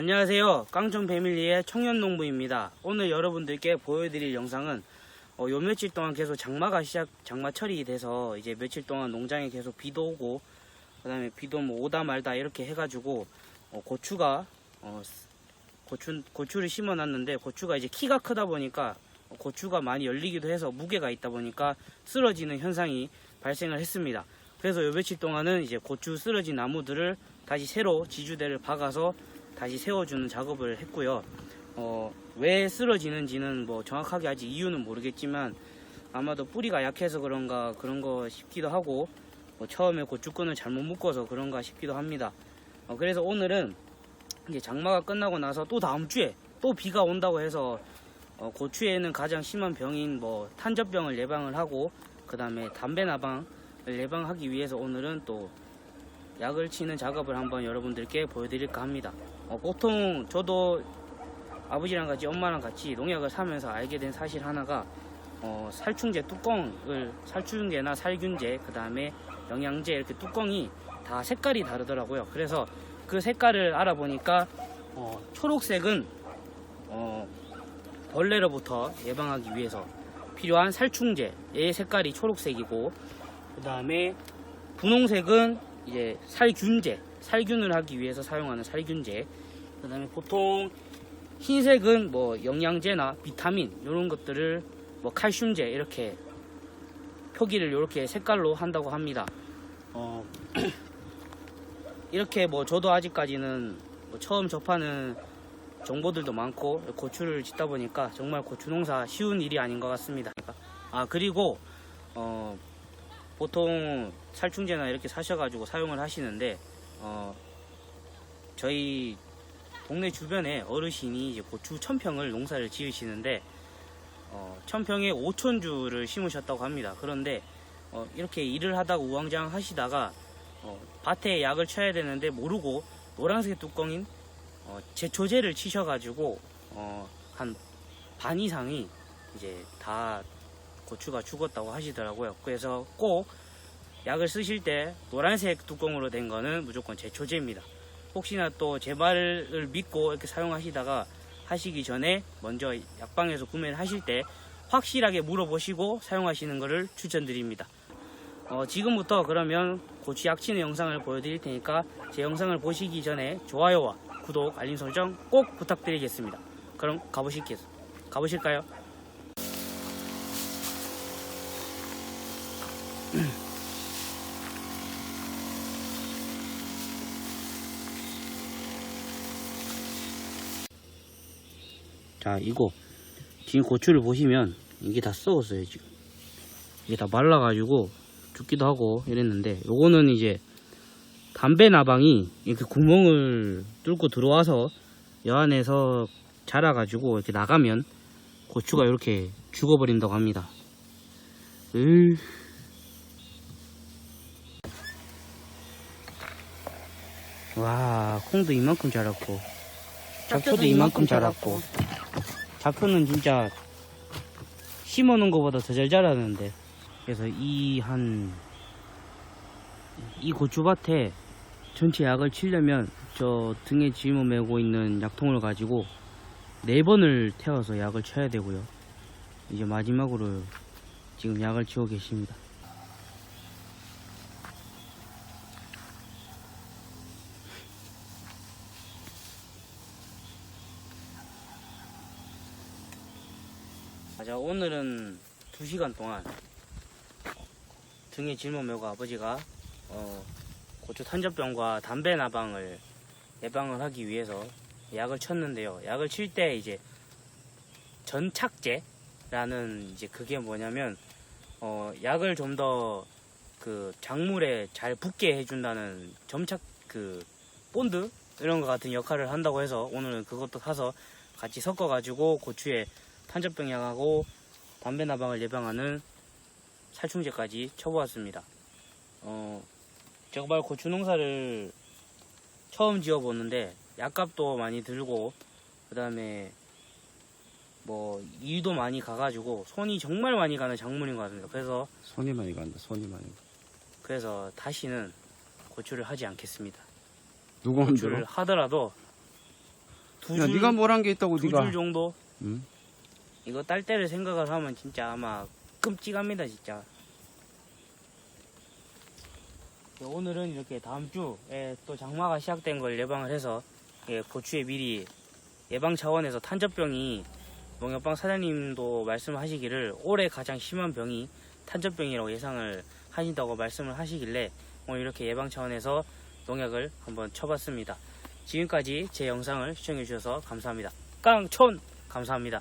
안녕하세요. 깡촌 패밀리의 청년농부입니다. 오늘 여러분들께 보여드릴 영상은 어, 요 며칠 동안 계속 장마가 시작, 장마철이 돼서 이제 며칠 동안 농장에 계속 비도 오고 그 다음에 비도 뭐 오다 말다 이렇게 해가지고 어, 고추가 어, 스- 고추 고추를 심어놨는데 고추가 이제 키가 크다 보니까 어, 고추가 많이 열리기도 해서 무게가 있다 보니까 쓰러지는 현상이 발생을 했습니다. 그래서 요 며칠 동안은 이제 고추 쓰러진 나무들을 다시 새로 지주대를 박아서 다시 세워주는 작업을 했고요. 어, 왜 쓰러지는지는 뭐 정확하게 아직 이유는 모르겠지만 아마도 뿌리가 약해서 그런가 그런 거 싶기도 하고 뭐 처음에 고추끈을 잘못 묶어서 그런가 싶기도 합니다. 어, 그래서 오늘은 이제 장마가 끝나고 나서 또 다음 주에 또 비가 온다고 해서 어, 고추에는 가장 심한 병인 뭐 탄저병을 예방을 하고 그 다음에 담배 나방을 예방하기 위해서 오늘은 또 약을 치는 작업을 한번 여러분들께 보여드릴까 합니다. 어, 보통 저도 아버지랑 같이 엄마랑 같이 농약을 사면서 알게 된 사실 하나가 어, 살충제 뚜껑을 살충제나 살균제 그 다음에 영양제 이렇게 뚜껑이 다 색깔이 다르더라고요. 그래서 그 색깔을 알아보니까 어, 초록색은 어, 벌레로부터 예방하기 위해서 필요한 살충제의 색깔이 초록색이고 그 다음에 분홍색은 이제 살균제, 살균을 하기 위해서 사용하는 살균제. 그다음에 보통 흰색은 뭐 영양제나 비타민 이런 것들을 뭐 칼슘제 이렇게 표기를 이렇게 색깔로 한다고 합니다. 어, 이렇게 뭐 저도 아직까지는 뭐 처음 접하는 정보들도 많고 고추를 짓다 보니까 정말 고추 농사 쉬운 일이 아닌 것 같습니다. 아 그리고 어, 보통 살충제나 이렇게 사셔가지고 사용을 하시는데 어, 저희 동네 주변에 어르신이 이제 고추 천평을 농사를 지으시는데 어, 천평에 5천 주를 심으셨다고 합니다. 그런데 어, 이렇게 일을 하다가 우왕좌왕 하시다가 어, 밭에 약을 쳐야 되는데 모르고 노란색 뚜껑인 어, 제초제를 치셔가지고 어, 한 반 이상이 이제 다 고추가 죽었다고 하시더라고요. 그래서 꼭 약을 쓰실 때 노란색 뚜껑으로 된 거는 무조건 제초제입니다. 혹시나 또 제 말을 믿고 이렇게 사용하시다가 하시기 전에 먼저 약방에서 구매를 하실 때 확실하게 물어보시고 사용하시는 것을 추천드립니다. 어, 지금부터 그러면 고추 약치는 영상을 보여드릴 테니까 제 영상을 보시기 전에 좋아요와 구독, 알림 설정 꼭 부탁드리겠습니다. 그럼 가보실게요. 가보실까요? 자, 이거 지금 고추를 보시면 이게 다 썩었어요, 지금. 이게 다 말라가지고 죽기도 하고 이랬는데 요거는 이제 담배 나방이 이렇게 구멍을 뚫고 들어와서 여 안에서 자라가지고 이렇게 나가면 고추가 이렇게 죽어버린다고 합니다. 으. 와, 콩도 이만큼 자랐고, 잡초도 이만큼 자랐고, 잡초는 진짜 심어놓은 것보다 더 잘 자라는데, 그래서 이 한, 이 고추밭에 전체 약을 치려면 저 등에 짊어 메고 있는 약통을 가지고 네 번을 태워서 약을 쳐야 되고요. 이제 마지막으로 지금 약을 치고 계십니다. 자, 오늘은 2시간 동안 등에 짊어 메고 아버지가 어, 고추 탄저병과 담배 나방을 예방을 하기 위해서 약을 쳤는데요. 약을 칠 때 이제 전착제라는 이제 그게 뭐냐면 어, 약을 좀 더 그 작물에 잘 붙게 해준다는 점착 그 본드 이런 것 같은 역할을 한다고 해서 오늘은 그것도 사서 같이 섞어가지고 고추에 탄저병 약하고 담배 나방을 예방하는 살충제까지 쳐보았습니다. 어, 정말 고추 농사를 처음 지어보는데 약값도 많이 들고 그 다음에 뭐 일도 많이 가가지고 손이 정말 많이 가는 작물인 것 같습니다. 그래서 손이 많이 간다. 손이 많이. 가. 그래서 다시는 고추를 하지 않겠습니다. 누구 고추를? 하더라도 두 야, 줄, 네가 뭘 한 게 있다고 두 네가. 줄 정도 응? 이거 딸 때를 생각을 하면 진짜 아마 끔찍합니다 진짜 네, 오늘은 이렇게 다음 주에 또 장마가 시작된 걸 예방을 해서 예, 고추에 미리 예방 차원에서 탄저병이 농협방 사장님도 말씀하시기를 올해 가장 심한 병이 탄저병이라고 예상을 하신다고 말씀을 하시길래 오늘 이렇게 예방 차원에서 농약을 한번 쳐봤습니다. 지금까지 제 영상을 시청해 주셔서 감사합니다. 깡촌 감사합니다.